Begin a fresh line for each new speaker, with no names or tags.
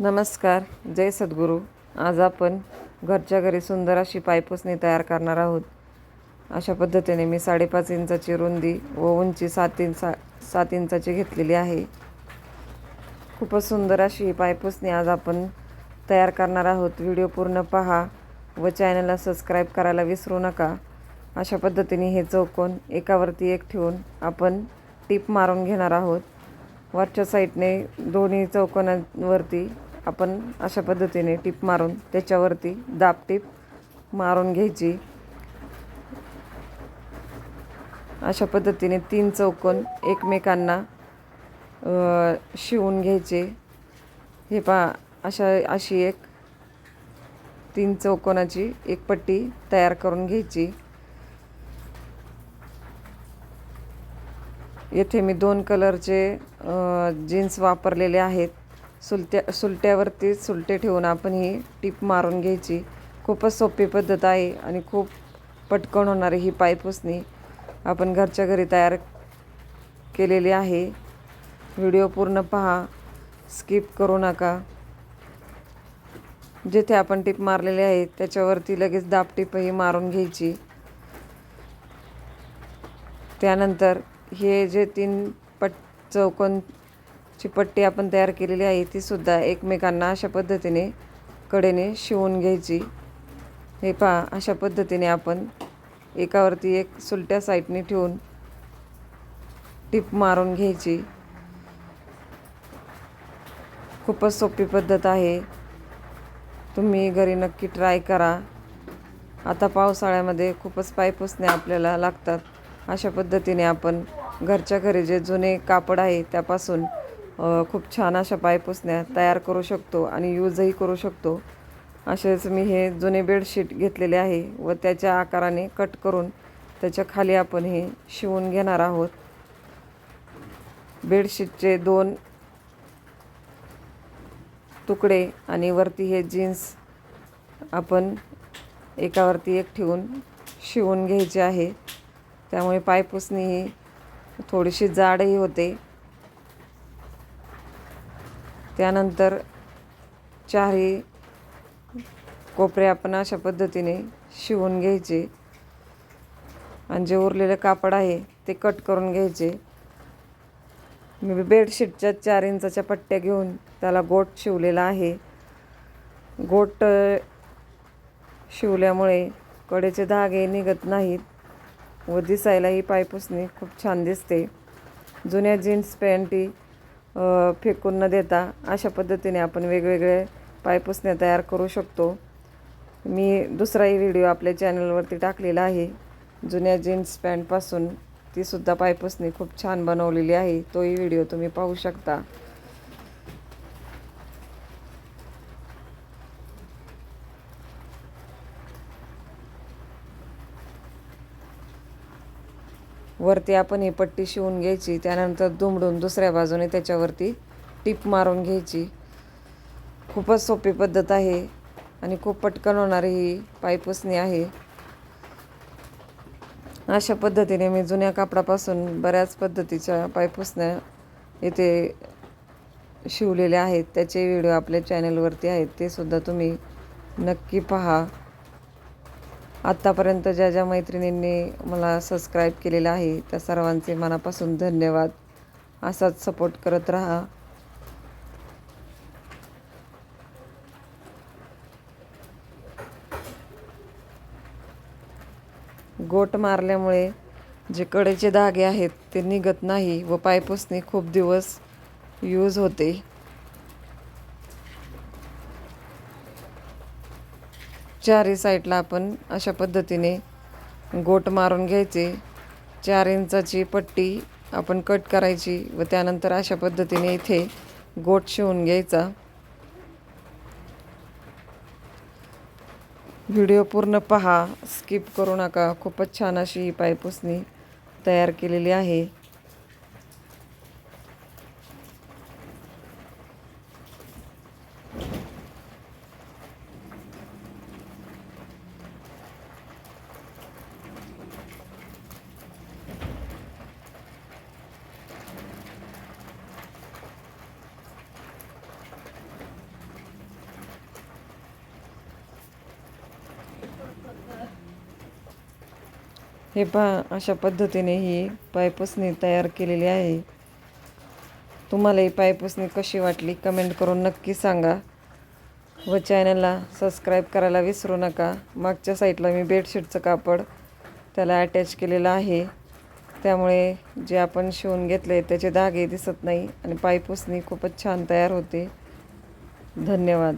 नमस्कार जय सद्गुरू. आज आपण घरच्या घरी सुंदर अशी पायपुसणी तयार करणार आहोत. अशा पद्धतीने मी साडेपाच इंचाची रुंदी व उंची सात इंचा सात इंचाची घेतलेली आहे. खूपच सुंदर अशी पायपुसणी आज आपण तयार करणार आहोत. व्हिडिओ पूर्ण पहा व चॅनलला सबस्क्राईब करायला विसरू नका. अशा पद्धतीने हे चौकोन एकावरती एक ठेवून आपण टीप मारून घेणार आहोत. वरच्या साईडने दोन्ही चौकोनांवरती आपण अशा पद्धतीने टीप मारून त्याच्यावरती दाब टीप मारून घ्यायची. अशा पद्धतीने तीन चौकोन एकमेकांना शिवून घ्यायचे. हे पा अशा अशी एक तीन चौकोनाची एक पट्टी तयार करून घ्यायची. येथे मी दोन कलरचे जीन्स वापरलेले आहेत. सुलत्या सुलट्यावरती सुलटे ठेवून आपण ही टीप मारून घ्यायची. खूपच सोपी पद्धत आहे आणि खूप पटकन होणारी ही पायपुसणी आपण घरच्या घरी तयार केलेली आहे. व्हिडिओ पूर्ण पहा. स्किप करू नका. जिथे आपण टीप मारलेली आहे त्याच्यावरती लगेच दाब टीपही मारून घ्यायची. त्यानंतर हे जे तीन पट ची पट्टी आपण तयार केलेली आहे ती सुद्धा एकमेकांना अशा पद्धतीने कडेने शिवून घ्यायची. हे पहा अशा पद्धतीने आपण एकावरती एक सुलट्या साईडने ठेवून टीप मारून घ्यायची. खूपच सोपी पद्धत आहे. तुम्ही घरी नक्की ट्राय करा. आता पावसाळ्यामध्ये खूपच पायपुसणे आपल्याला लागतात. अशा पद्धतीने आपण घरच्या घरी जे जुने कापड आहे त्यापासून खूप छान अशा पायपुसण्या तयार करू शकतो आणि यूजही करू शकतो. असेच मी हे जुने बेडशीट घेतलेले आहे व त्याच्या आकाराने कट करून त्याच्याखाली आपण हे शिवून घेणार आहोत. बेडशीटचे दोन तुकडे आणि वरती हे जीन्स आपण एकावरती एक ठेवून शिवून घ्यायचे आहे. त्यामुळे पायपुसणी ही थोडीशी जाडही होते. त्यानंतर चारही कोपरे आपण अशा पद्धतीने शिवून घ्यायचे. आणि जे उरलेलं कापड आहे ते कट करून घ्यायचे. मी बेडशीटच्या चार इंचाच्या पट्ट्या घेऊन त्याला गोट शिवलेला आहे. गोट शिवल्यामुळे कडेचे धागे निघत नाहीत व दिसायलाही पायपुसणी खूप छान दिसते. जुन्या जीन्स पॅन्टी फेकून न देता अशा पद्धतीने आपण वेगवेगळे पायपुसण्या तयार करू शकतो. मी दुसराही व्हिडिओ आपल्या चॅनलवरती टाकलेला आहे. जुन्या जीन्स पॅन्टपासून तीसुद्धा पायपुसणी खूप छान बनवलेली आहे. तोही व्हिडिओ तुम्ही पाहू शकता. वरती आपण ही पट्टी शिवून घ्यायची त्यानंतर दुमडून दुसऱ्या बाजूने त्याच्यावरती टीप मारून घ्यायची. खूपच सोपी पद्धत आहे आणि खूप पटकन होणारी ही पायपुसणी आहे. अशा पद्धतीने मी जुन्या कापडापासून बऱ्याच पद्धतीच्या पायपुसण्या इथे शिवलेल्या आहेत. त्याचे व्हिडिओ आपल्या चॅनलवरती आहेत ते सुद्धा तुम्ही नक्की पहा. आत्तापर्यंत ज्या ज्या मैत्रिणींनी मला सबस्क्राईब केलेलं आहे त्या सर्वांचे मनापासून धन्यवाद. असाच सपोर्ट करत राहा. गोट मारल्यामुळे जे कडेचे धागे आहेत ते निघत नाही व पायपुसणी खूप दिवस यूज होते. चारी साईडला आपण अशा पद्धतीने गोट मारून घ्यायचे. चार इंचाची पट्टी आपण कट करायची व त्यानंतर अशा पद्धतीने इथे गोट शिवून घ्यायचा. व्हिडिओ पूर्ण पहा. स्किप करू नका. खूपच छान अशी ही पायपुसणी तयार केलेली आहे. हे पहा अशा पद्धतीने ही पायपुसणी तयार केलेली आहे. तुम्हाला ही पायपुसणी कशी वाटली कमेंट करून नक्की सांगा. व चॅनलला सबस्क्राईब करायला विसरू नका. मागच्या साईडला मी बेडशीटचं कापड त्याला अटॅच केलेलं आहे. त्यामुळे जे आपण शिवून घेतले त्याचे धागे दिसत नाही आणि पायपुसणी खूपच छान तयार होते. धन्यवाद.